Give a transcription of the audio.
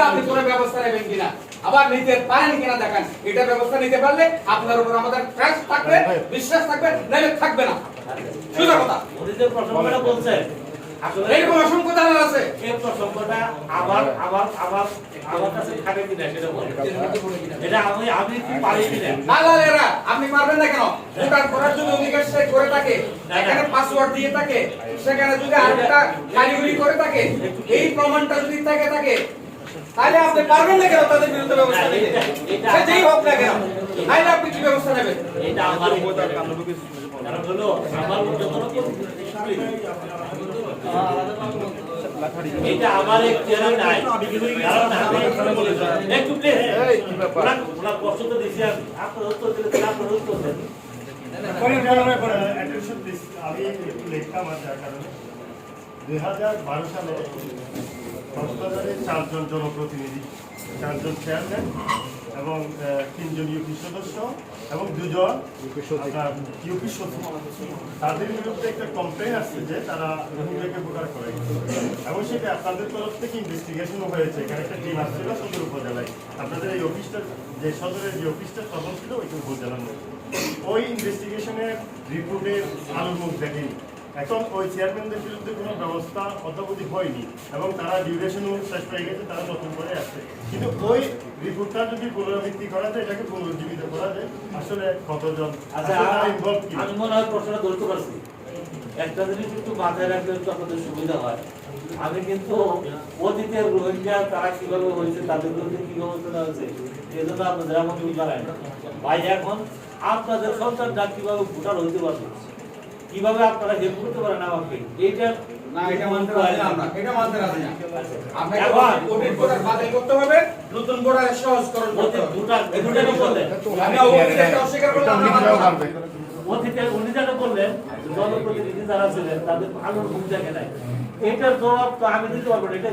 যে আপনি কোনো ব্যবস্থা নেবেন কিনা? আবার নিতে পারেন কিনা দেখেন। এটা ব্যবস্থা নিতে পারলে আপনার উপর আমাদের ট্রাস্ট থাকবে বিশ্বাস থাকবে নাহলে থাকবে না। সোজা কথা। বলছেন। এরকম অসংখ্য দালাল আছে। এই প্রসঙ্গটা আবার আবার আবার আমার কাছে থাকে কিনা সেটা বলেন। এটা আমি আমি কি পারি কিনা? দালালেরা আপনি পারবেন না কেন? ভোটার করার জন্য অধিকার সে করে থাকে এখানে পাসওয়ার্ড দিয়ে থাকে সেখানে যদি আরেকটা কারিগরি করে থাকে এই প্রমাণটা যদি থাকে থাকে তাহলে আপনি পারবেন না কেন তাদের বিরুদ্ধে ব্যবস্থা নিতে? সে যেই হোক না কেন। তাহলে আপনি কি ব্যবস্থা নেবেন? এটা আমার হলো আমার এটা আমার এখতিয়ারে নাই। কারণ আমি একটু প্লিজ ওনার কষ্ট তো দিছি আমি। আপনার উত্তর দিলে আপনার উত্তর দেন। আমি একটু লেখতাম আর যার কারণে। দুই হাজার বারো সালে চারজন জনপ্রতিনিধি, চারজন চেয়ারম্যান এবং তিনজন ইউপি সদস্য এবং দুজন ইউপি সচিব। তাদের বিরুদ্ধে একটা কমপ্লেন আসছে যে তারা রোহিঙ্গাকে ভোটার করে এবং সেটা আপনাদের তরফ থেকে ইনভেস্টিগেশনও হয়েছে। এখানে একটা টিম আসছিল সদর উপজেলায়। আপনাদের এই অফিসটা যে সদরের যে অফিসটা তখন ছিল, ওইটা উপজেলার মধ্যে। ওই ইনভেস্টিগেশনের রিপোর্টের আলোর মুখ দেখেনি এখন ওই চেয়ারম্যানদের বিরুদ্ধে কোনো ব্যবস্থা অদ্যাবধি হয়নি এবং তারা ডিউরেশনও শেষ হয়ে গেছে তারা নতুন করে আসছে কিন্তু ওই রিপোর্টটা যদি পুনরাবৃত্তি করা যায় এটাকে পুনরুজ্জীবিত করা যায়। আসলে কতজন আচ্ছা? আমি মনে হয় প্রশ্নটা ধরতে পারছি। একটা জিনিস একটু মাথায় রাখলে একটু আপনাদের সুবিধা হয়। আমি কিন্তু অতীতের রোহিঙ্গা তারা কীভাবে হয়েছে তাদের বিরুদ্ধে কি ব্যবস্থা নেওয়া হয়েছে এই জন্য আপনাদের কিছু জানায় না। ভাই এখন আপনাদের সন্তানরা কীভাবে ভোটার হইতে পারবে? কীভাবে আপনারা হেল্প করতে পারেন আমাকে? এইটা না এটা মানতে রাজি না আমরা। এটা মানতে রাজি না। আপনাকে বাতিল করতে হবে নতুন সহজকরণ করতে হবে। হবে ভোটার ভোটারও বললেন। আমি অস্বীকার করলাম না মানবো না। অতীতে উনি যেটা বললেন জনপ্রতিনিধি যারা ছিলেন তাদের নাই। এটার জবাব তো আমি দিতে পারব না এটা